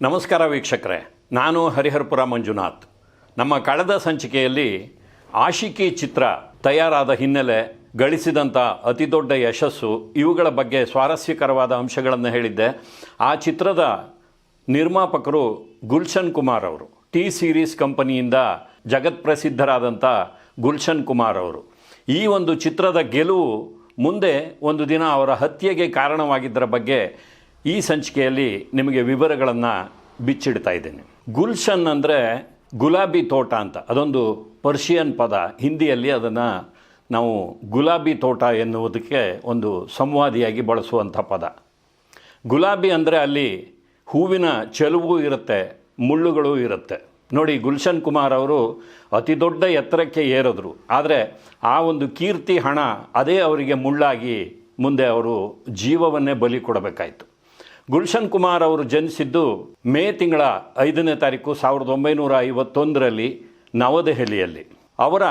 ನಮಸ್ಕಾರ ವೀಕ್ಷಕರೇ, ನಾನು ಹರಿಹರಪುರ ಮಂಜುನಾಥ್. ನಮ್ಮ ಕಳೆದ ಸಂಚಿಕೆಯಲ್ಲಿ ಆಶಿಕಿ ಚಿತ್ರ ತಯಾರಾದ ಹಿನ್ನೆಲೆ ಗಳಿಸಿದಂಥ ಅತಿದೊಡ್ಡ ಯಶಸ್ಸು ಇವುಗಳ ಬಗ್ಗೆ ಸ್ವಾರಸ್ಯಕರವಾದ ಅಂಶಗಳನ್ನು ಹೇಳಿದ್ದೆ. ಆ ಚಿತ್ರದ ನಿರ್ಮಾಪಕರು ಗುಲ್ಶನ್ ಕುಮಾರ್ ಅವರು, ಟಿ ಸೀರೀಸ್ ಕಂಪನಿಯಿಂದ ಜಗತ್ಪ್ರಸಿದ್ಧರಾದಂಥ ಗುಲ್ಶನ್ ಕುಮಾರ್ ಅವರು. ಈ ಒಂದು ಚಿತ್ರದ ಗೆಲುವು ಮುಂದೆ ಒಂದು ದಿನ ಅವರ ಹತ್ಯೆಗೆ ಕಾರಣವಾಗಿದ್ದರ ಬಗ್ಗೆ ಈ ಸಂಚಿಕೆಯಲ್ಲಿ ನಿಮಗೆ ವಿವರಗಳನ್ನು ಬಿಚ್ಚಿಡ್ತಾ ಇದ್ದೇನೆ. ಗುಲ್ಶನ್ ಅಂದರೆ ಗುಲಾಬಿ ತೋಟ ಅಂತ. ಅದೊಂದು ಪರ್ಷಿಯನ್ ಪದ. ಹಿಂದಿಯಲ್ಲಿ ಅದನ್ನು ನಾವು ಗುಲಾಬಿ ತೋಟ ಎನ್ನುವುದಕ್ಕೆ ಒಂದು ಸಂವಾದಿಯಾಗಿ ಬಳಸುವಂಥ ಪದ. ಗುಲಾಬಿ ಅಂದರೆ ಅಲ್ಲಿ ಹೂವಿನ ಚೆಲುವು ಇರುತ್ತೆ, ಮುಳ್ಳುಗಳು ಇರುತ್ತೆ. ನೋಡಿ, ಗುಲ್ಶನ್ ಕುಮಾರ್ ಅವರು ಅತಿ ದೊಡ್ಡ ಎತ್ತರಕ್ಕೆ ಏರಿದ್ರು. ಆದರೆ ಆ ಒಂದು ಕೀರ್ತಿ ಹಣ ಅದೇ ಅವರಿಗೆ ಮುಳ್ಳಾಗಿ ಮುಂದೆ ಅವರು ಜೀವವನ್ನೇ ಬಲಿ ಕೊಡಬೇಕಾಯಿತು. ಗುಲ್ಶನ್ ಕುಮಾರ್ ಅವರು ಜನಿಸಿದ್ದು ಮೇ ತಿಂಗಳ ಐದನೇ ತಾರೀಕು ಸಾವಿರದ ಒಂಬೈನೂರ ಐವತ್ತೊಂದರಲ್ಲಿ ನವದೆಹಲಿಯಲ್ಲಿ. ಅವರ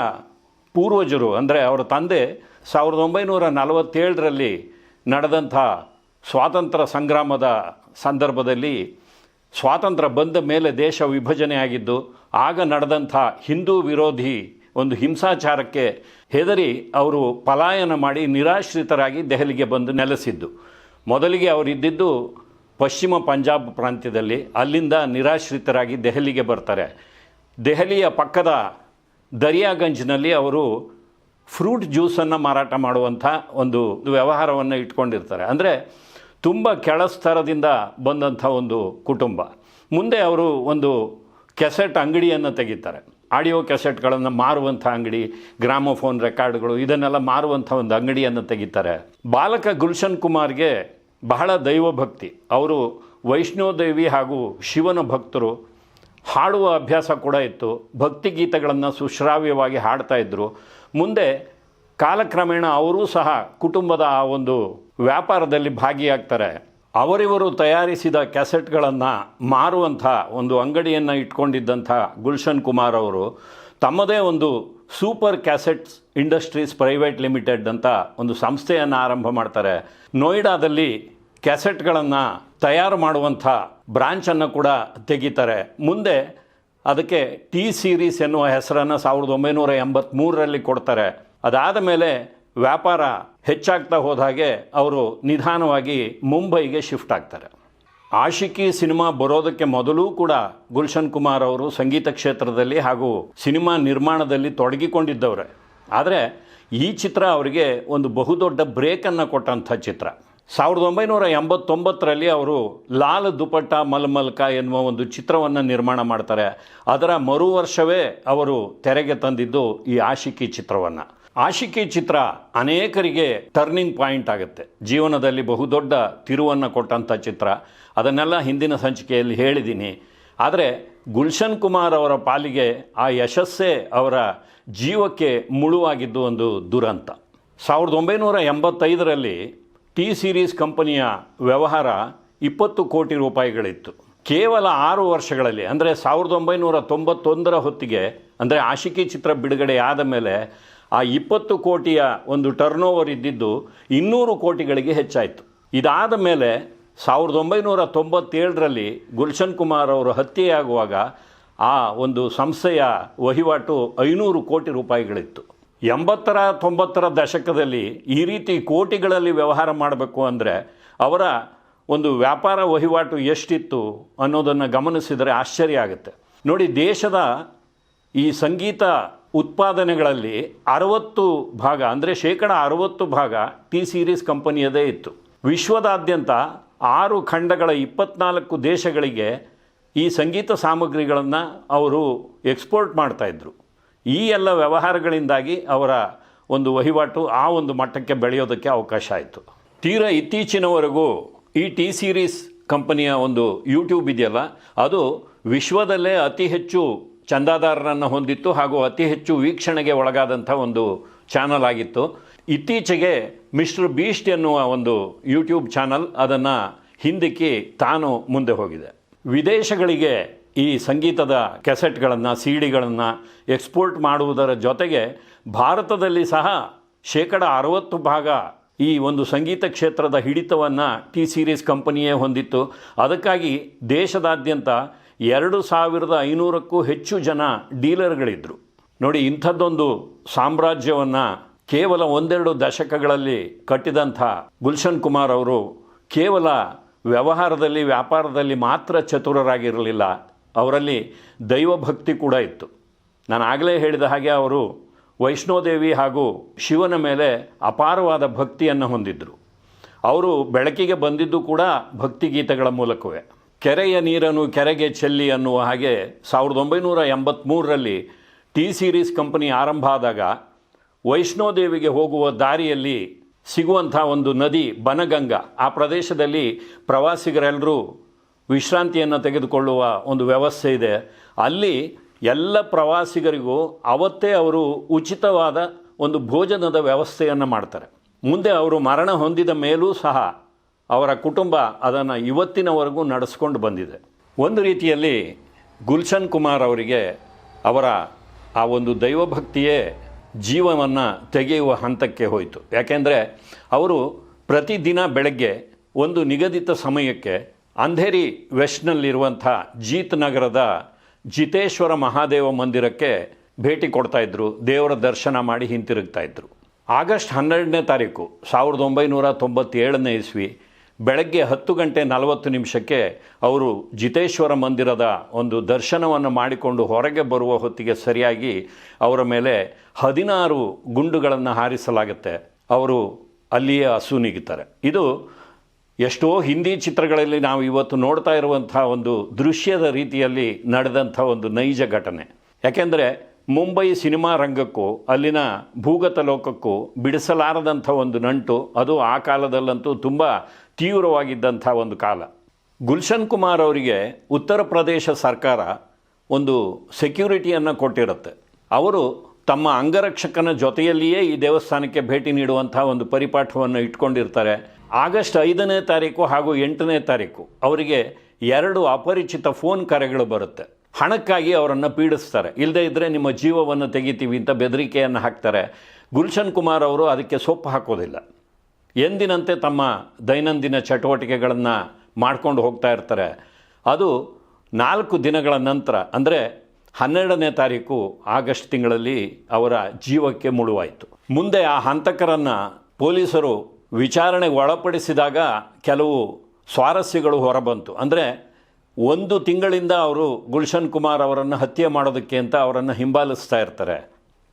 ಪೂರ್ವಜರು, ಅಂದರೆ ಅವರ ತಂದೆ ಸಾವಿರದ ಒಂಬೈನೂರ ನಲವತ್ತೇಳರಲ್ಲಿ ನಡೆದಂಥ ಸ್ವಾತಂತ್ರ್ಯ ಸಂಗ್ರಾಮದ ಸಂದರ್ಭದಲ್ಲಿ ಸ್ವಾತಂತ್ರ್ಯ ಬಂದ ಮೇಲೆ ದೇಶ ವಿಭಜನೆ ಆಗಿದ್ದು ಆಗ ನಡೆದಂಥ ಹಿಂದೂ ವಿರೋಧಿ ಒಂದು ಹಿಂಸಾಚಾರಕ್ಕೆ ಹೆದರಿ ಅವರು ಪಲಾಯನ ಮಾಡಿ ನಿರಾಶ್ರಿತರಾಗಿ ದೆಹಲಿಗೆ ಬಂದು ನೆಲೆಸಿದ್ದು. ಮೊದಲಿಗೆ ಅವರಿದ್ದಿದ್ದು ಪಶ್ಚಿಮ ಪಂಜಾಬ್ ಪ್ರಾಂತ್ಯದಲ್ಲಿ ಅಲ್ಲಿಂದ ನಿರಾಶ್ರಿತರಾಗಿ ದೆಹಲಿಗೆ ಬರ್ತಾರೆ. ದೆಹಲಿಯ ಪಕ್ಕದ ದರಿಯಾಗಂಜ್ನಲ್ಲಿ ಅವರು ಫ್ರೂಟ್ ಜ್ಯೂಸನ್ನು ಮಾರಾಟ ಮಾಡುವಂಥ ಒಂದು ವ್ಯವಹಾರವನ್ನು ಇಟ್ಕೊಂಡಿರ್ತಾರೆ. ಅಂದರೆ ತುಂಬ ಕೆಳಸ್ತರದಿಂದ ಬಂದಂಥ ಒಂದು ಕುಟುಂಬ. ಮುಂದೆ ಅವರು ಒಂದು ಕೆಸೆಟ್ ಅಂಗಡಿಯನ್ನು ತೆಗಿತಾರೆ. ಆಡಿಯೋ ಕೆಸೆಟ್ಗಳನ್ನು ಮಾರುವಂಥ ಅಂಗಡಿ, ಗ್ರಾಮೋಫೋನ್ ರೆಕಾರ್ಡ್ಗಳು ಇದನ್ನೆಲ್ಲ ಮಾರುವಂಥ ಒಂದು ಅಂಗಡಿಯನ್ನು ತೆಗಿತಾರೆ. ಬಾಲಕ ಗುಲ್ಶನ್ ಕುಮಾರ್ಗೆ ಬಹಳ ದೈವಭಕ್ತಿ. ಅವರು ವೈಷ್ಣೋದೇವಿ ಹಾಗೂ ಶಿವನ ಭಕ್ತರು ಹಾಡುವ ಅಭ್ಯಾಸ ಕೂಡ ಇತ್ತು. ಭಕ್ತಿ ಗೀತೆಗಳನ್ನು ಸುಶ್ರಾವ್ಯವಾಗಿ ಹಾಡ್ತಾ ಇದ್ದರು ಮುಂದೆ ಕಾಲಕ್ರಮೇಣ ಅವರೂ ಸಹ ಕುಟುಂಬದ ಆ ಒಂದು ವ್ಯಾಪಾರದಲ್ಲಿ ಭಾಗಿಯಾಗ್ತಾರೆ. ಅವರಿವರು ತಯಾರಿಸಿದ ಕ್ಯಾಸೆಟ್ಗಳನ್ನು ಮಾರುವಂಥ ಒಂದು ಅಂಗಡಿಯನ್ನು ಇಟ್ಕೊಂಡಿದ್ದಂಥ ಗುಲ್ಶನ್ ಕುಮಾರ್ ಅವರು ತಮ್ಮದೇ ಒಂದು super cassettes industries private limited ಅಂತ ಒಂದು ಸಂಸ್ಥೆಯನ್ನು ಆರಂಭ ಮಾಡ್ತಾರೆ. ನೋಯ್ಡಾದಲ್ಲಿ ಕ್ಯಾಸೆಟ್ಗಳನ್ನು ತಯಾರು ಮಾಡುವಂಥ ಬ್ರಾಂಚನ್ನು ಕೂಡ ತೆಗಿತಾರೆ. ಮುಂದೆ ಅದಕ್ಕೆ ಟಿ ಸೀರೀಸ್ ಎನ್ನುವ ಹೆಸರನ್ನು ಸಾವಿರದ ಒಂಬೈನೂರ ಎಂಬತ್ತ್ಮೂರರಲ್ಲಿ ಕೊಡ್ತಾರೆ. ಅದಾದ ಮೇಲೆ ವ್ಯಾಪಾರ ಹೆಚ್ಚಾಗ್ತಾ ಹೋದ ಹಾಗೆ ಅವರು ನಿಧಾನವಾಗಿ ಮುಂಬೈಗೆ ಶಿಫ್ಟ್ ಆಗ್ತಾರೆ. ಆಶಿಕಿ ಸಿನಿಮಾ ಬರೋದಕ್ಕೆ ಮೊದಲೂ ಕೂಡ ಗುಲ್ಶನ್ ಕುಮಾರ್ ಅವರು ಸಂಗೀತ ಕ್ಷೇತ್ರದಲ್ಲಿ ಹಾಗೂ ಸಿನಿಮಾ ನಿರ್ಮಾಣದಲ್ಲಿ ತೊಡಗಿಕೊಂಡಿದ್ದವ್ರೆ. ಆದರೆ ಈ ಚಿತ್ರ ಅವರಿಗೆ ಒಂದು ಬಹುದೊಡ್ಡ ಬ್ರೇಕನ್ನು ಕೊಟ್ಟಂಥ ಚಿತ್ರ. ಸಾವಿರದ ಒಂಬೈನೂರ ಎಂಬತ್ತೊಂಬತ್ತರಲ್ಲಿ ಅವರು ಲಾಲ್ ದುಪಟ್ಟ ಮಲ್ಮಲ್ಕ ಎನ್ನುವ ಒಂದು ಚಿತ್ರವನ್ನು ನಿರ್ಮಾಣ ಮಾಡ್ತಾರೆ. ಅದರ ಮರು ವರ್ಷವೇ ಅವರು ತೆರೆಗೆ ತಂದಿದ್ದು ಈ ಆಶಿಕಿ ಚಿತ್ರವನ್ನು. ಆಶಿಕಿ ಚಿತ್ರ ಅನೇಕರಿಗೆ ಟರ್ನಿಂಗ್ ಪಾಯಿಂಟ್ ಆಗುತ್ತೆ. ಜೀವನದಲ್ಲಿ ಬಹುದೊಡ್ಡ ತಿರುವನ್ನು ಕೊಟ್ಟಂಥ ಚಿತ್ರ. ಅದನ್ನೆಲ್ಲ ಹಿಂದಿನ ಸಂಚಿಕೆಯಲ್ಲಿ ಹೇಳಿದ್ದೀನಿ. ಆದರೆ ಗುಲ್ಶನ್ ಕುಮಾರ್ ಅವರ ಪಾಲಿಗೆ ಆ ಯಶಸ್ಸೇ ಅವರ ಜೀವಕ್ಕೆ ಮುಳುವಾಗಿದ್ದು ಒಂದು ದುರಂತ. ಸಾವಿರದ ಒಂಬೈನೂರ ಎಂಬತ್ತೈದರಲ್ಲಿ ಟಿ ಸೀರೀಸ್ ಕಂಪನಿಯ ವ್ಯವಹಾರ ಇಪ್ಪತ್ತು ಕೋಟಿ ರೂಪಾಯಿಗಳಿತ್ತು. ಕೇವಲ ಆರು ವರ್ಷಗಳಲ್ಲಿ, ಅಂದರೆ ಸಾವಿರದ ಒಂಬೈನೂರ ತೊಂಬತ್ತೊಂದರ ಹೊತ್ತಿಗೆ, ಅಂದರೆ ಆಶಿಕಿ ಚಿತ್ರ ಬಿಡುಗಡೆ ಆದ ಮೇಲೆ ಆ ಇಪ್ಪತ್ತು ಕೋಟಿಯ ಒಂದು ಟರ್ನ್ ಓವರ್ ಇದ್ದಿದ್ದು ಇನ್ನೂರು ಕೋಟಿಗಳಿಗೆ ಹೆಚ್ಚಾಯಿತು. ಇದಾದ ಮೇಲೆ ಸಾವಿರದ ಒಂಬೈನೂರ ತೊಂಬತ್ತೇಳರಲ್ಲಿ ಗುಲ್ಶನ್ ಕುಮಾರ್ ಅವರು ಹತ್ಯೆಯಾಗುವಾಗ ಆ ಒಂದು ಸಂಸ್ಥೆಯ ವಹಿವಾಟು ಐನೂರು ಕೋಟಿ ರೂಪಾಯಿಗಳಿತ್ತು. ಎಂಬತ್ತರ ತೊಂಬತ್ತರ ದಶಕದಲ್ಲಿ ಈ ರೀತಿ ಕೋಟಿಗಳಲ್ಲಿ ವ್ಯವಹಾರ ಮಾಡಬೇಕು ಅಂದರೆ ಅವರ ಒಂದು ವ್ಯಾಪಾರ ವಹಿವಾಟು ಎಷ್ಟಿತ್ತು ಅನ್ನೋದನ್ನು ಗಮನಿಸಿದರೆ ಆಶ್ಚರ್ಯ ಆಗುತ್ತೆ. ನೋಡಿ, ದೇಶದ ಈ ಸಂಗೀತ ಉತ್ಪಾದನೆಗಳಲ್ಲಿ ಅರವತ್ತು ಭಾಗ, ಅಂದರೆ ಶೇಕಡ ಅರವತ್ತು ಭಾಗ ಟಿ ಸೀರೀಸ್ ಕಂಪನಿಯದೇ ಇತ್ತು. ವಿಶ್ವದಾದ್ಯಂತ ಆರು ಖಂಡಗಳ ಇಪ್ಪತ್ನಾಲ್ಕು ದೇಶಗಳಿಗೆ ಈ ಸಂಗೀತ ಸಾಮಗ್ರಿಗಳನ್ನು ಅವರು ಎಕ್ಸ್ಪೋರ್ಟ್ ಮಾಡ್ತಾಯಿದ್ರು ಈ ಎಲ್ಲ ವ್ಯವಹಾರಗಳಿಂದಾಗಿ ಅವರ ಒಂದು ವಹಿವಾಟು ಆ ಒಂದು ಮಟ್ಟಕ್ಕೆ ಬೆಳೆಯೋದಕ್ಕೆ ಅವಕಾಶ ಆಯಿತು. ತೀರಾ ಇತ್ತೀಚಿನವರೆಗೂ ಈ ಟಿ ಸೀರೀಸ್ ಕಂಪನಿಯ ಒಂದು ಯೂಟ್ಯೂಬ್ ಇದೆಯಲ್ಲ, ಅದು ವಿಶ್ವದಲ್ಲೇ ಅತಿ ಹೆಚ್ಚು ಚಂದಾದಾರರನ್ನು ಹೊಂದಿತ್ತು ಹಾಗೂ ಅತಿ ಹೆಚ್ಚು ವೀಕ್ಷಣೆಗೆ ಒಳಗಾದಂಥ ಒಂದು ಚಾನಲ್ ಆಗಿತ್ತು. ಇತ್ತೀಚೆಗೆ ಮಿಸ್ಟರ್ ಬೀಸ್ಟ್ ಎನ್ನುವ ಒಂದು ಯೂಟ್ಯೂಬ್ ಚಾನಲ್ ಅದನ್ನು ಹಿಂದಿಕ್ಕಿ ತಾನು ಮುಂದೆ ಹೋಗಿದೆ. ವಿದೇಶಗಳಿಗೆ ಈ ಸಂಗೀತದ ಕೆಸೆಟ್ಗಳನ್ನು ಸಿ ಡಿಗಳನ್ನು ಎಕ್ಸ್ಪೋರ್ಟ್ ಮಾಡುವುದರ ಜೊತೆಗೆ ಭಾರತದಲ್ಲಿ ಸಹ ಶೇಕಡ ಅರವತ್ತು ಭಾಗ ಈ ಒಂದು ಸಂಗೀತ ಕ್ಷೇತ್ರದ ಹಿಡಿತವನ್ನು ಟಿ ಸೀರೀಸ್ ಕಂಪನಿಯೇ ಹೊಂದಿತ್ತು. ಅದಕ್ಕಾಗಿ ದೇಶದಾದ್ಯಂತ ಎರಡು ಸಾವಿರದ ಐನೂರಕ್ಕೂ ಹೆಚ್ಚು ಜನ ಡೀಲರ್ಗಳಿದ್ದರು ನೋಡಿ, ಇಂಥದ್ದೊಂದು ಸಾಮ್ರಾಜ್ಯವನ್ನು ಕೇವಲ ಒಂದೆರಡು ದಶಕಗಳಲ್ಲಿ ಕಟ್ಟಿದಂಥ ಗುಲ್ಶನ್ ಕುಮಾರ್ ಅವರು ಕೇವಲ ವ್ಯವಹಾರದಲ್ಲಿ, ವ್ಯಾಪಾರದಲ್ಲಿ ಮಾತ್ರ ಚತುರರಾಗಿರಲಿಲ್ಲ. ಅವರಲ್ಲಿ ದೈವಭಕ್ತಿ ಕೂಡ ಇತ್ತು. ನಾನು ಆಗಲೇ ಹೇಳಿದ ಹಾಗೆ ಅವರು ವೈಷ್ಣೋದೇವಿ ಹಾಗೂ ಶಿವನ ಮೇಲೆ ಅಪಾರವಾದ ಭಕ್ತಿಯನ್ನು ಹೊಂದಿದ್ದರು ಅವರು ಬೆಳಕಿಗೆ ಬಂದಿದ್ದು ಕೂಡ ಭಕ್ತಿಗೀತೆಗಳ ಮೂಲಕವೇ. ಕೆರೆಯ ನೀರನ್ನು ಕೆರೆಗೆ ಚೆಲ್ಲಿ ಅನ್ನುವ ಹಾಗೆ ಸಾವಿರದ ಒಂಬೈನೂರ ಎಂಬತ್ತ್ಮೂರರಲ್ಲಿ ಟಿ ಸೀರೀಸ್ ಕಂಪನಿ ಆರಂಭ ಆದಾಗ ವೈಷ್ಣೋದೇವಿಗೆ ಹೋಗುವ ದಾರಿಯಲ್ಲಿ ಸಿಗುವಂಥ ಒಂದು ನದಿ ಬನಗಂಗಾ, ಆ ಪ್ರದೇಶದಲ್ಲಿ ಪ್ರವಾಸಿಗರೆಲ್ಲರೂ ವಿಶ್ರಾಂತಿಯನ್ನು ತೆಗೆದುಕೊಳ್ಳುವ ಒಂದು ವ್ಯವಸ್ಥೆ ಇದೆ. ಅಲ್ಲಿ ಎಲ್ಲ ಪ್ರವಾಸಿಗರಿಗೂ ಅವತ್ತೇ ಅವರು ಉಚಿತವಾದ ಒಂದು ಭೋಜನದ ವ್ಯವಸ್ಥೆಯನ್ನು ಮಾಡ್ತಾರೆ. ಮುಂದೆ ಅವರು ಮರಣ ಹೊಂದಿದ ಮೇಲೂ ಸಹ ಅವರ ಕುಟುಂಬ ಅದನ್ನು ಇವತ್ತಿನವರೆಗೂ ನಡೆಸ್ಕೊಂಡು ಬಂದಿದೆ. ಒಂದು ರೀತಿಯಲ್ಲಿ ಗುಲ್ಶನ್ ಕುಮಾರ್ ಅವರಿಗೆ ಅವರ ಆ ಒಂದು ದೈವಭಕ್ತಿಯೇ ಜೀವವನ್ನು ತೆಗೆಯುವ ಹಂತಕ್ಕೆ ಹೋಯಿತು. ಯಾಕೆಂದರೆ ಅವರು ಪ್ರತಿದಿನ ಬೆಳಗ್ಗೆ ಒಂದು ನಿಗದಿತ ಸಮಯಕ್ಕೆ ಅಂಧೇರಿ ವೆಸ್ಟ್ನಲ್ಲಿರುವಂಥ ಜೀತ್ ನಗರದ ಜಿತೇಶ್ವರ ಮಹಾದೇವ ಮಂದಿರಕ್ಕೆ ಭೇಟಿ ಕೊಡ್ತಾಯಿದ್ರು ದೇವರ ದರ್ಶನ ಮಾಡಿ ಹಿಂತಿರುಗ್ತಾಯಿದ್ರು ಆಗಸ್ಟ್ ಹನ್ನೆರಡನೇ ತಾರೀಕು, ಸಾವಿರದ ಒಂಬೈನೂರ ತೊಂಬತ್ತೇಳನೇ ಇಸ್ವಿ ಬೆಳಗ್ಗೆ ಹತ್ತು ಗಂಟೆ ನಲವತ್ತು ನಿಮಿಷಕ್ಕೆ ಅವರು ಜಿತೇಶ್ವರ ಮಂದಿರದ ಒಂದು ದರ್ಶನವನ್ನು ಮಾಡಿಕೊಂಡು ಹೊರಗೆ ಬರುವ ಹೊತ್ತಿಗೆ ಸರಿಯಾಗಿ ಅವರ ಮೇಲೆ ಹದಿನಾರು ಗುಂಡುಗಳನ್ನು ಹಾರಿಸಲಾಗುತ್ತೆ. ಅವರು ಅಲ್ಲಿಯೇ ಅಸೂನಿಗಿತಾರೆ ಇದು ಎಷ್ಟೋ ಹಿಂದಿ ಚಿತ್ರಗಳಲ್ಲಿ ನಾವು ಇವತ್ತು ನೋಡ್ತಾ ಇರುವಂಥ ಒಂದು ದೃಶ್ಯದ ರೀತಿಯಲ್ಲಿ ನಡೆದಂಥ ಒಂದು ನೈಜ ಘಟನೆ. ಯಾಕೆಂದರೆ ಮುಂಬೈ ಸಿನಿಮಾ ರಂಗಕ್ಕೂ, ಅಲ್ಲಿನ ಭೂಗತ ಲೋಕಕ್ಕೂ ಬಿಡಿಸಲಾರದಂಥ ಒಂದು ನಂಟು, ಅದು ಆ ಕಾಲದಲ್ಲಂತೂ ತುಂಬ ತೀವ್ರವಾಗಿದ್ದಂಥ ಒಂದು ಕಾಲ. ಗುಲ್ಶನ್ ಕುಮಾರ್ ಅವರಿಗೆ ಉತ್ತರ ಪ್ರದೇಶ ಸರ್ಕಾರ ಒಂದು ಸೆಕ್ಯೂರಿಟಿಯನ್ನು ಕೊಟ್ಟಿರುತ್ತೆ. ಅವರು ತಮ್ಮ ಅಂಗರಕ್ಷಕನ ಜೊತೆಯಲ್ಲಿಯೇ ಈ ದೇವಸ್ಥಾನಕ್ಕೆ ಭೇಟಿ ನೀಡುವಂಥ ಒಂದು ಪರಿಪಾಠವನ್ನು ಇಟ್ಕೊಂಡಿರ್ತಾರೆ. ಆಗಸ್ಟ್ ಐದನೇ ತಾರೀಕು ಹಾಗೂ ಎಂಟನೇ ತಾರೀಕು ಅವರಿಗೆ ಎರಡು ಅಪರಿಚಿತ ಫೋನ್ ಕರೆಗಳು ಬರುತ್ತೆ. ಹಣಕ್ಕಾಗಿ ಅವರನ್ನು ಪೀಡಿಸ್ತಾರೆ. ಇಲ್ಲದೇ ಇದ್ದರೆ ನಿಮ್ಮ ಜೀವವನ್ನು ತೆಗಿತೀವಿ ಅಂತ ಬೆದರಿಕೆಯನ್ನು ಹಾಕ್ತಾರೆ. ಗುಲ್ಶನ್ ಕುಮಾರ್ ಅವರು ಅದಕ್ಕೆ ಸೊಪ್ಪು ಹಾಕೋದಿಲ್ಲ. ಎಂದಿನಂತೆ ತಮ್ಮ ದೈನಂದಿನ ಚಟುವಟಿಕೆಗಳನ್ನು ಮಾಡ್ಕೊಂಡು ಹೋಗ್ತಾ ಇರ್ತಾರೆ. ಅದು ನಾಲ್ಕು ದಿನಗಳ ನಂತರ, ಅಂದರೆ ಹನ್ನೆರಡನೇ ತಾರೀಕು ಆಗಸ್ಟ್ ತಿಂಗಳಲ್ಲಿ ಅವರ ಜೀವಕ್ಕೆ ಮುಳುವಾಯಿತು. ಮುಂದೆ ಆ ಹಂತಕರನ್ನು ಪೊಲೀಸರು ವಿಚಾರಣೆಗೆ ಒಳಪಡಿಸಿದಾಗ ಕೆಲವು ಸ್ವಾರಸ್ಯಗಳು ಹೊರಬಂತು. ಅಂದರೆ ಒಂದು ತಿಂಗಳಿಂದ ಅವರು ಗುಲ್ಶನ್ ಕುಮಾರ್ ಅವರನ್ನು ಹತ್ಯೆ ಮಾಡೋದಕ್ಕೆ ಅಂತ ಅವರನ್ನು ಹಿಂಬಾಲಿಸ್ತಾ ಇರ್ತಾರೆ.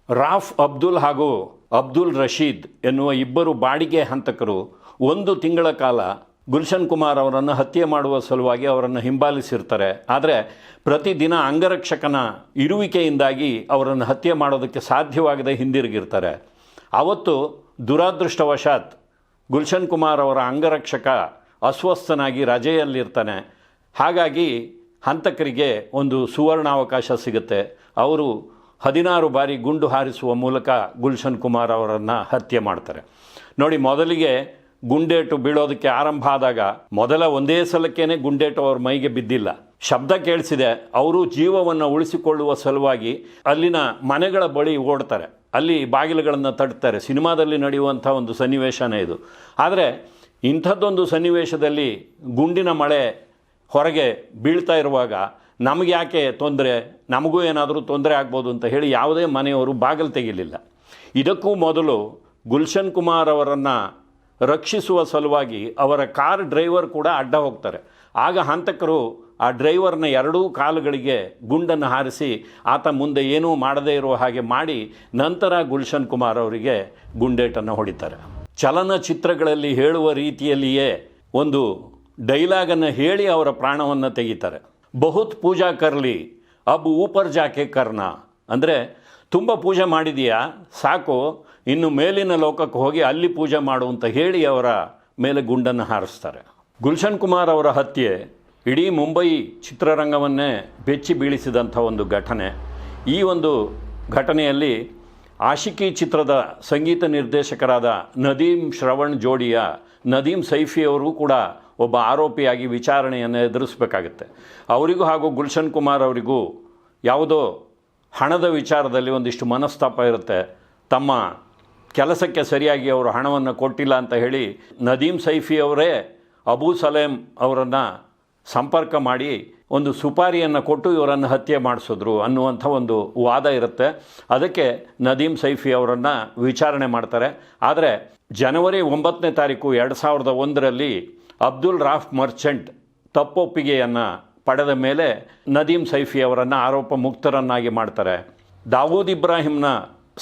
ರಾಫ್ ಅಬ್ದುಲ್ ಹಾಗೂ ಅಬ್ದುಲ್ ರಶೀದ್ ಎನ್ನುವ ಇಬ್ಬರು ಬಾಡಿಗೆ ಹಂತಕರು ಒಂದು ತಿಂಗಳ ಕಾಲ ಗುಲ್ಶನ್ ಕುಮಾರ್ ಅವರನ್ನು ಹತ್ಯೆ ಮಾಡುವ ಸಲುವಾಗಿ ಅವರನ್ನು ಹಿಂಬಾಲಿಸಿರ್ತಾರೆ. ಆದರೆ ಪ್ರತಿದಿನ ಅಂಗರಕ್ಷಕನ ಇರುವಿಕೆಯಿಂದಾಗಿ ಅವರನ್ನು ಹತ್ಯೆ ಮಾಡೋದಕ್ಕೆ ಸಾಧ್ಯವಾಗದೆ ಹಿಂದಿರುಗಿರ್ತಾರೆ. ಅವತ್ತು ದುರಾದೃಷ್ಟವಶಾತ್ ಗುಲ್ಶನ್ ಕುಮಾರ್ ಅವರ ಅಂಗರಕ್ಷಕ ಅಸ್ವಸ್ಥನಾಗಿ ರಜೆಯಲ್ಲಿರ್ತಾನೆ. ಹಾಗಾಗಿ ಹಂತಕರಿಗೆ ಒಂದು ಸುವರ್ಣಾವಕಾಶ ಸಿಗುತ್ತೆ. ಅವರು ಹದಿನಾರು ಬಾರಿ ಗುಂಡು ಹಾರಿಸುವ ಮೂಲಕ ಗುಲ್ಶನ್ ಕುಮಾರ್ ಅವರನ್ನು ಹತ್ಯೆ ಮಾಡ್ತಾರೆ. ನೋಡಿ, ಮೊದಲಿಗೆ ಗುಂಡೇಟು ಬೀಳೋದಕ್ಕೆ ಆರಂಭ ಆದಾಗ ಮೊದಲ ಒಂದೇ ಸಲಕ್ಕೇನೆ ಗುಂಡೇಟು ಅವ್ರ ಮೈಗೆ ಬಿದ್ದಿಲ್ಲ. ಶಬ್ದ ಕೇಳಿಸಿದೆ. ಅವರು ಜೀವವನ್ನು ಉಳಿಸಿಕೊಳ್ಳುವ ಸಲುವಾಗಿ ಅಲ್ಲಿನ ಮನೆಗಳ ಬಳಿ ಓಡ್ತಾರೆ. ಅಲ್ಲಿ ಬಾಗಿಲುಗಳನ್ನು ತಟ್ತಾರೆ. ಸಿನಿಮಾದಲ್ಲಿ ನಡೆಯುವಂಥ ಒಂದು ಸನ್ನಿವೇಶನೇ ಇದು. ಆದರೆ ಇಂಥದ್ದೊಂದು ಸನ್ನಿವೇಶದಲ್ಲಿ ಗುಂಡಿನ ಮಳೆ ಹೊರಗೆ ಬೀಳ್ತಾ ಇರುವಾಗ ನಮಗೆ ಯಾಕೆ ತೊಂದರೆ? ನಮಗೂ ಏನಾದರೂ ತೊಂದರೆ ಆಗ್ಬೋದು ಅಂತ ಹೇಳಿ ಯಾವುದೇ ಮನೆಯವರು ಬಾಗಿಲು ತೆಗಿಲಿಲ್ಲ. ಇದಕ್ಕೂ ಮೊದಲು ಗುಲ್ಶನ್ ಕುಮಾರ್ ಅವರನ್ನು ರಕ್ಷಿಸುವ ಸಲುವಾಗಿ ಅವರ ಕಾರ್ ಡ್ರೈವರ್ ಕೂಡ ಅಡ್ಡ ಹೋಗ್ತಾರೆ. ಆಗ ಹಂತಕರು ಆ ಡ್ರೈವರ್ನ ಎರಡೂ ಕಾಲುಗಳಿಗೆ ಗುಂಡನ್ನು ಹಾರಿಸಿ ಆತ ಮುಂದೆ ಏನೂ ಮಾಡದೇ ಇರುವ ಹಾಗೆ ಮಾಡಿ ನಂತರ ಗುಲ್ಶನ್ ಕುಮಾರ್ ಅವರಿಗೆ ಗುಂಡೇಟನ್ನು ಹೊಡಿತಾರೆ. ಚಲನಚಿತ್ರಗಳಲ್ಲಿ ಹೇಳುವ ರೀತಿಯಲ್ಲಿಯೇ ಒಂದು ಡೈಲಾಗನ್ನು ಹೇಳಿ ಅವರ ಪ್ರಾಣವನ್ನು ತೆಗಿತಾರೆ. ಬಹುತ್ ಪೂಜಾ ಕರ್ಲಿ, ಅಬ್ ಊಪರ್ ಜಾಕೆ ಕರ್ನ. ಅಂದರೆ, ತುಂಬ ಪೂಜೆ ಮಾಡಿದೀಯಾ? ಸಾಕು, ಇನ್ನು ಮೇಲಿನ ಲೋಕಕ್ಕೆ ಹೋಗಿ ಅಲ್ಲಿ ಪೂಜೆ ಮಾಡು ಅಂತ ಹೇಳಿ ಅವರ ಮೇಲೆ ಗುಂಡನ್ನು ಹಾರಿಸ್ತಾರೆ. ಗುಲ್ಶನ್ ಕುಮಾರ್ ಅವರ ಹತ್ಯೆ, ಇಡೀ ಮುಂಬೈ ಚಿತ್ರರಂಗವನ್ನೇ ಬೆಚ್ಚಿ ಬೀಳಿಸಿದಂಥ ಒಂದು ಘಟನೆ. ಈ ಒಂದು ಘಟನೆಯಲ್ಲಿ ಆಶಿಕಿ ಚಿತ್ರದ ಸಂಗೀತ ನಿರ್ದೇಶಕರಾದ ನದೀಮ್ ಶ್ರವಣ್ ಜೋಡಿಯ ನದೀಮ್ ಸೈಫಿ ಅವರು ಕೂಡ ಒಬ್ಬ ಆರೋಪಿಯಾಗಿ ವಿಚಾರಣೆಯನ್ನು ಎದುರಿಸಬೇಕಾಗತ್ತೆ. ಅವರಿಗೂ ಹಾಗೂ ಗುಲ್ಶನ್ ಕುಮಾರ್ ಅವರಿಗೂ ಯಾವುದೋ ಹಣದ ವಿಚಾರದಲ್ಲಿ ಒಂದಿಷ್ಟು ಮನಸ್ತಾಪ ಇರುತ್ತೆ. ತಮ್ಮ ಕೆಲಸಕ್ಕೆ ಸರಿಯಾಗಿ ಅವರು ಹಣವನ್ನು ಕೊಟ್ಟಿಲ್ಲ ಅಂತ ಹೇಳಿ ನದೀಮ್ ಸೈಫಿ ಅವರೇ ಅಬೂ ಸಲೇಂ ಅವರನ್ನು ಸಂಪರ್ಕ ಮಾಡಿ ಒಂದು ಸುಪಾರಿಯನ್ನು ಕೊಟ್ಟು ಇವರನ್ನು ಹತ್ಯೆ ಮಾಡಿಸಿದ್ರು ಅನ್ನುವಂಥ ಒಂದು ವಾದ ಇರುತ್ತೆ. ಅದಕ್ಕೆ ನದೀಮ್ ಸೈಫಿ ಅವರನ್ನು ವಿಚಾರಣೆ ಮಾಡ್ತಾರೆ. ಆದರೆ ಜನವರಿ ಒಂಬತ್ತನೇ ತಾರೀಕು ಎರಡು ಸಾವಿರದ ಒಂದರಲ್ಲಿ ಅಬ್ದುಲ್ ರಾಫ್ ಮರ್ಚೆಂಟ್ ತಪ್ಪೊಪ್ಪಿಗೆಯನ್ನು ಪಡೆದ ಮೇಲೆ ನದೀಮ್ ಸೈಫಿ ಅವರನ್ನು ಆರೋಪ ಮುಕ್ತರನ್ನಾಗಿ ಮಾಡ್ತಾರೆ. ದಾವೂದ್ ಇಬ್ರಾಹಿಂನ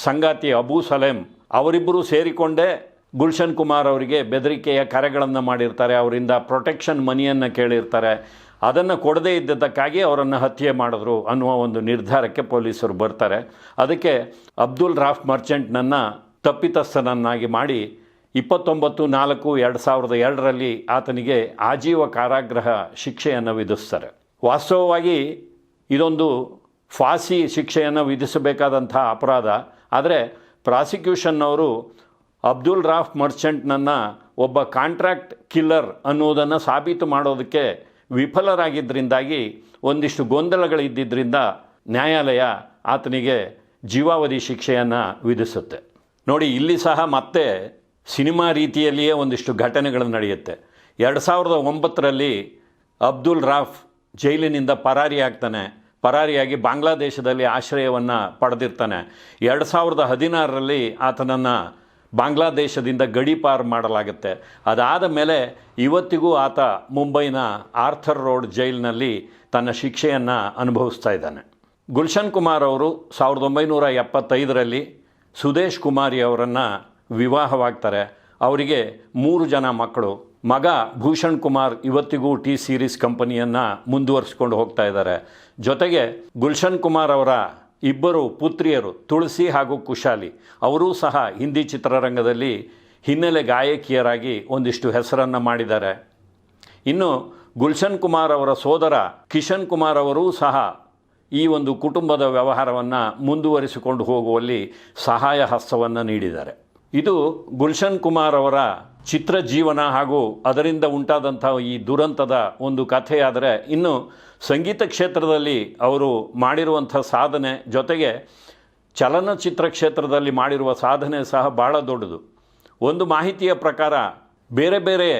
ಸಂಗಾತಿ ಅಬೂ ಸಲೇಮ್ ಅವರಿಬ್ಬರು ಸೇರಿಕೊಂಡೇ ಗುಲ್ಶನ್ ಕುಮಾರ್ ಅವರಿಗೆ ಬೆದರಿಕೆಯ ಕರೆಗಳನ್ನು ಮಾಡಿರ್ತಾರೆ, ಅವರಿಂದ ಪ್ರೊಟೆಕ್ಷನ್ ಮನಿಯನ್ನು ಕೇಳಿರ್ತಾರೆ. ಅದನ್ನು ಕೊಡದೇ ಇದ್ದದ್ದಕ್ಕಾಗಿ ಅವರನ್ನು ಹತ್ಯೆ ಮಾಡಿದ್ರು ಅನ್ನುವ ಒಂದು ನಿರ್ಧಾರಕ್ಕೆ ಪೊಲೀಸರು ಬರ್ತಾರೆ. ಅದಕ್ಕೆ ಅಬ್ದುಲ್ ರಾಫ್ ಮರ್ಚೆಂಟ್ನನ್ನು ತಪ್ಪಿತಸ್ಥನನ್ನಾಗಿ ಮಾಡಿ ಇಪ್ಪತ್ತೊಂಬತ್ತು, ನಾಲ್ಕು, ಎರಡು ಸಾವಿರದ ಎರಡರಲ್ಲಿ ಆತನಿಗೆ ಆಜೀವ ಕಾರಾಗೃಹ ಶಿಕ್ಷೆಯನ್ನು ವಿಧಿಸ್ತಾರೆ. ವಾಸ್ತವವಾಗಿ ಇದೊಂದು ಫಾಸಿ ಶಿಕ್ಷೆಯನ್ನು ವಿಧಿಸಬೇಕಾದಂಥ ಅಪರಾಧ. ಆದರೆ ಪ್ರಾಸಿಕ್ಯೂಷನ್ನವರು ಅಬ್ದುಲ್ ರಾಫ್ ಮರ್ಚೆಂಟ್ನನ್ನು ಒಬ್ಬ ಕಾಂಟ್ರಾಕ್ಟ್ ಕಿಲ್ಲರ್ ಅನ್ನುವುದನ್ನು ಸಾಬೀತು ಮಾಡೋದಕ್ಕೆ ವಿಫಲರಾಗಿದ್ದರಿಂದಾಗಿ ಒಂದಿಷ್ಟು ಗೊಂದಲಗಳಿದ್ದರಿಂದ ನ್ಯಾಯಾಲಯ ಆತನಿಗೆ ಜೀವಾವಧಿ ಶಿಕ್ಷೆಯನ್ನು ವಿಧಿಸುತ್ತೆ. ನೋಡಿ, ಇಲ್ಲಿ ಸಹ ಮತ್ತೆ ಸಿನಿಮಾ ರೀತಿಯಲ್ಲಿಯೇ ಒಂದಿಷ್ಟು ಘಟನೆಗಳು ನಡೆಯುತ್ತೆ. ಎರಡು ಸಾವಿರದ ಒಂಬತ್ತರಲ್ಲಿ ಅಬ್ದುಲ್ ರಾಫ್ ಜೈಲಿನಿಂದ ಪರಾರಿ ಆಗ್ತಾನೆ. ಪರಾರಿಯಾಗಿ ಬಾಂಗ್ಲಾದೇಶದಲ್ಲಿ ಆಶ್ರಯವನ್ನು ಪಡೆದಿರ್ತಾನೆ. ಎರಡು ಸಾವಿರದ ಹದಿನಾರರಲ್ಲಿ ಆತನನ್ನು ಬಾಂಗ್ಲಾದೇಶದಿಂದ ಗಡಿಪಾರು ಮಾಡಲಾಗುತ್ತೆ. ಅದಾದ ಮೇಲೆ ಇವತ್ತಿಗೂ ಆತ ಮುಂಬೈನ ಆರ್ಥರ್ ರೋಡ್ ಜೈಲಿನಲ್ಲಿ ತನ್ನ ಶಿಕ್ಷೆಯನ್ನು ಅನುಭವಿಸ್ತಾ ಇದ್ದಾನೆ. ಗುಲ್ಶನ್ ಕುಮಾರ್ ಅವರು ಸಾವಿರದ ಒಂಬೈನೂರ ಎಪ್ಪತ್ತೈದರಲ್ಲಿ ಸುದೇಶ್ ಕುಮಾರಿ ಅವರನ್ನು ವಿವಾಹವಾಗ್ತಾರೆ. ಅವರಿಗೆ ಮೂರು ಜನ ಮಕ್ಕಳು. ಮಗ ಭೂಷಣ್ ಕುಮಾರ್ ಇವತ್ತಿಗೂ ಟಿ ಸೀರೀಸ್ ಕಂಪನಿಯನ್ನು ಮುಂದುವರಿಸ್ಕೊಂಡು ಹೋಗ್ತಾ ಇದ್ದಾರೆ. ಜೊತೆಗೆ ಗುಲ್ಶನ್ ಕುಮಾರ್ ಅವರ ಇಬ್ಬರು ಪುತ್ರಿಯರು ತುಳಸಿ ಹಾಗೂ ಕುಶಾಲಿ, ಅವರೂ ಸಹ ಹಿಂದಿ ಚಿತ್ರರಂಗದಲ್ಲಿ ಹಿನ್ನೆಲೆ ಗಾಯಕಿಯರಾಗಿ ಒಂದಿಷ್ಟು ಹೆಸರನ್ನು ಮಾಡಿದ್ದಾರೆ. ಇನ್ನು ಗುಲ್ಶನ್ ಕುಮಾರ್ ಅವರ ಸೋದರ ಕಿಶನ್ ಕುಮಾರ್ ಅವರೂ ಸಹ ಈ ಒಂದು ಕುಟುಂಬದ ವ್ಯವಹಾರವನ್ನು ಮುಂದುವರಿಸಿಕೊಂಡು ಹೋಗುವಲ್ಲಿ ಸಹಾಯ ಹಸ್ತವನ್ನು ನೀಡಿದ್ದಾರೆ. ಇದು ಗುಲ್ಶನ್ ಕುಮಾರ್ ಅವರ ಚಿತ್ರ ಜೀವನ ಹಾಗೂ ಅದರಿಂದ ಉಂಟಾದಂಥ ಈ ದುರಂತದ ಒಂದು ಕಥೆಯಾದರೆ ಇನ್ನು ಸಂಗೀತ ಕ್ಷೇತ್ರದಲ್ಲಿ ಅವರು ಮಾಡಿರುವಂಥ ಸಾಧನೆ ಜೊತೆಗೆ ಚಲನಚಿತ್ರ ಕ್ಷೇತ್ರದಲ್ಲಿ ಮಾಡಿರುವ ಸಾಧನೆ ಸಹ ಭಾಳ ದೊಡ್ಡದು. ಒಂದು ಮಾಹಿತಿಯ ಪ್ರಕಾರ ಬೇರೆ ಬೇರೆ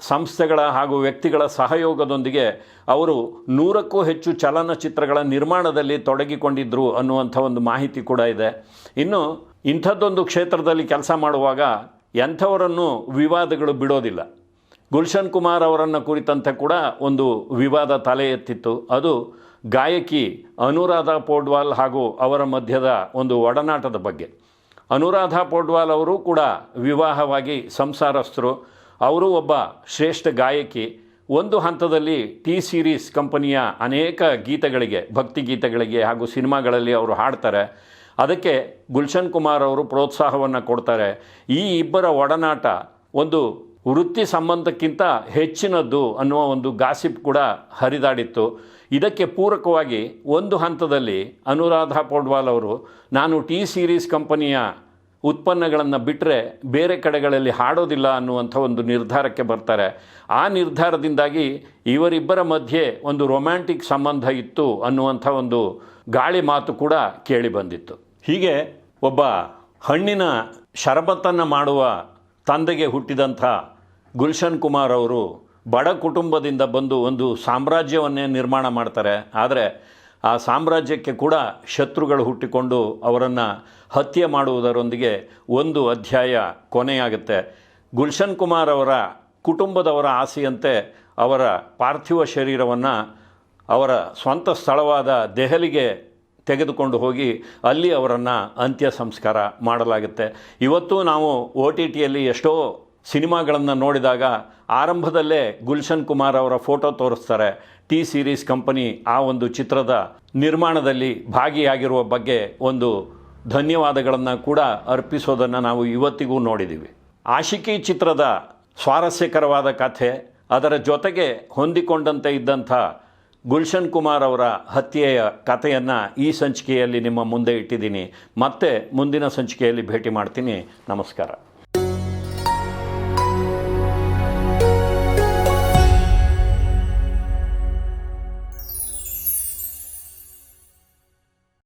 ಸಂಸ್ಥೆಗಳ ಹಾಗೂ ವ್ಯಕ್ತಿಗಳ ಸಹಯೋಗದೊಂದಿಗೆ ಅವರು ನೂರಕ್ಕೂ ಹೆಚ್ಚು ಚಲನಚಿತ್ರಗಳ ನಿರ್ಮಾಣದಲ್ಲಿ ತೊಡಗಿಕೊಂಡಿದ್ದರು ಅನ್ನುವಂಥ ಒಂದು ಮಾಹಿತಿ ಕೂಡ ಇದೆ. ಇನ್ನು ಇಂಥದ್ದೊಂದು ಕ್ಷೇತ್ರದಲ್ಲಿ ಕೆಲಸ ಮಾಡುವಾಗ ಎಂಥವರನ್ನು ವಿವಾದಗಳು ಬಿಡೋದಿಲ್ಲ. ಗುಲ್ಶನ್ ಕುಮಾರ್ ಅವರನ್ನು ಕುರಿತಂತೆ ಕೂಡ ಒಂದು ವಿವಾದ ತಲೆ ಎತ್ತಿತ್ತು. ಅದು ಗಾಯಕಿ ಅನುರಾಧ ಪೋಡ್ವಾಲ್ ಹಾಗೂ ಅವರ ಮಧ್ಯದ ಒಂದು ಒಡನಾಟದ ಬಗ್ಗೆ. ಅನುರಾಧ ಪೋಡ್ವಾಲ್ ಅವರು ಕೂಡ ವಿವಾಹವಾಗಿ ಸಂಸಾರಸ್ಥರು. ಅವರು ಒಬ್ಬ ಶ್ರೇಷ್ಠ ಗಾಯಕಿ. ಒಂದು ಹಂತದಲ್ಲಿ ಟಿ ಸೀರೀಸ್ ಕಂಪನಿಯ ಅನೇಕ ಗೀತೆಗಳಿಗೆ, ಭಕ್ತಿ ಗೀತೆಗಳಿಗೆ ಹಾಗೂ ಸಿನಿಮಾಗಳಲ್ಲಿ ಅವರು ಹಾಡ್ತಾರೆ. ಅದಕ್ಕೆ ಗುಲ್ಶನ್ ಕುಮಾರ್ ಅವರು ಪ್ರೋತ್ಸಾಹವನ್ನು ಕೊಡ್ತಾರೆ. ಈ ಇಬ್ಬರ ಒಡನಾಟ ಒಂದು ವೃತ್ತಿ ಸಂಬಂಧಕ್ಕಿಂತ ಹೆಚ್ಚಿನದ್ದು ಅನ್ನುವ ಒಂದು ಗಾಸಿಪ್ ಕೂಡ ಹರಿದಾಡಿತ್ತು. ಇದಕ್ಕೆ ಪೂರಕವಾಗಿ ಒಂದು ಹಂತದಲ್ಲಿ ಅನುರಾಧ ಪೌಡ್ವಾಲ್ ಅವರು, ನಾನು ಟಿ ಸೀರೀಸ್ ಕಂಪನಿಯ ಉತ್ಪನ್ನಗಳನ್ನು ಬಿಟ್ಟರೆ ಬೇರೆ ಕಡೆಗಳಲ್ಲಿ ಹಾಡೋದಿಲ್ಲ ಅನ್ನುವಂಥ ಒಂದು ನಿರ್ಧಾರಕ್ಕೆ ಬರ್ತಾರೆ. ಆ ನಿರ್ಧಾರದಿಂದಾಗಿ ಇವರಿಬ್ಬರ ಮಧ್ಯೆ ಒಂದು ರೊಮ್ಯಾಂಟಿಕ್ ಸಂಬಂಧ ಇತ್ತು ಅನ್ನುವಂಥ ಒಂದು ಗಾಳಿ ಮಾತು ಕೂಡ ಕೇಳಿ ಬಂದಿತ್ತು. ಹೀಗೆ ಒಬ್ಬ ಹಣ್ಣಿನ ಶರಬತ್ತನ್ನು ಮಾಡುವ ತಂದೆಗೆ ಹುಟ್ಟಿದಂಥ ಗುಲ್ಶನ್ ಕುಮಾರ್ ಅವರು ಬಡ ಕುಟುಂಬದಿಂದ ಬಂದು ಒಂದು ಸಾಮ್ರಾಜ್ಯವನ್ನೇ ನಿರ್ಮಾಣ ಮಾಡ್ತಾರೆ. ಆದರೆ ಆ ಸಾಮ್ರಾಜ್ಯಕ್ಕೆ ಕೂಡ ಶತ್ರುಗಳು ಹುಟ್ಟಿಕೊಂಡು ಅವರನ್ನು ಹತ್ಯೆ ಮಾಡುವುದರೊಂದಿಗೆ ಒಂದು ಅಧ್ಯಾಯ ಕೊನೆಯಾಗುತ್ತೆ. ಗುಲ್ಶನ್ ಕುಮಾರ್ ಅವರ ಕುಟುಂಬದವರ ಆಸೆಯಂತೆ ಅವರ ಪಾರ್ಥಿವ ಶರೀರವನ್ನು ಅವರ ಸ್ವಂತ ಸ್ಥಳವಾದ ದೆಹಲಿಗೆ ತೆಗೆದುಕೊಂಡು ಹೋಗಿ ಅಲ್ಲಿ ಅವರನ್ನು ಅಂತ್ಯ ಸಂಸ್ಕಾರ ಮಾಡಲಾಗುತ್ತೆ. ಇವತ್ತು ನಾವು ಒ ಟಿ ಟಿಯಲ್ಲಿ ಎಷ್ಟೋ ಸಿನಿಮಾಗಳನ್ನು ನೋಡಿದಾಗ ಆರಂಭದಲ್ಲೇ ಗುಲ್ಶನ್ ಕುಮಾರ್ ಅವರ ಫೋಟೋ ತೋರಿಸ್ತಾರೆ. ಟಿ ಸೀರೀಸ್ ಕಂಪನಿ ಆ ಒಂದು ಚಿತ್ರದ ನಿರ್ಮಾಣದಲ್ಲಿ ಭಾಗಿಯಾಗಿರುವ ಬಗ್ಗೆ ಒಂದು ಧನ್ಯವಾದಗಳನ್ನು ಕೂಡ ಅರ್ಪಿಸೋದನ್ನು ನಾವು ಇವತ್ತಿಗೂ ನೋಡಿದ್ದೀವಿ ಆಶಿಕಿ ಚಿತ್ರದ ಸ್ವಾರಸ್ಯಕರವಾದ ಕಥೆ, ಅದರ ಜೊತೆಗೆ ಹೊಂದಿಕೊಂಡಂತೆ ಇದ್ದಂಥ ಗುಲ್ಶನ್ ಕುಮಾರ್ ಅವರ ಹತ್ಯೆಯ ಕಥೆಯನ್ನು ಈ ಸಂಚಿಕೆಯಲ್ಲಿ ನಿಮ್ಮ ಮುಂದೆ ಇಟ್ಟಿದ್ದೀನಿ. ಮತ್ತೆ ಮುಂದಿನ ಸಂಚಿಕೆಯಲ್ಲಿ ಭೇಟಿ ಮಾಡ್ತೀನಿ. ನಮಸ್ಕಾರ.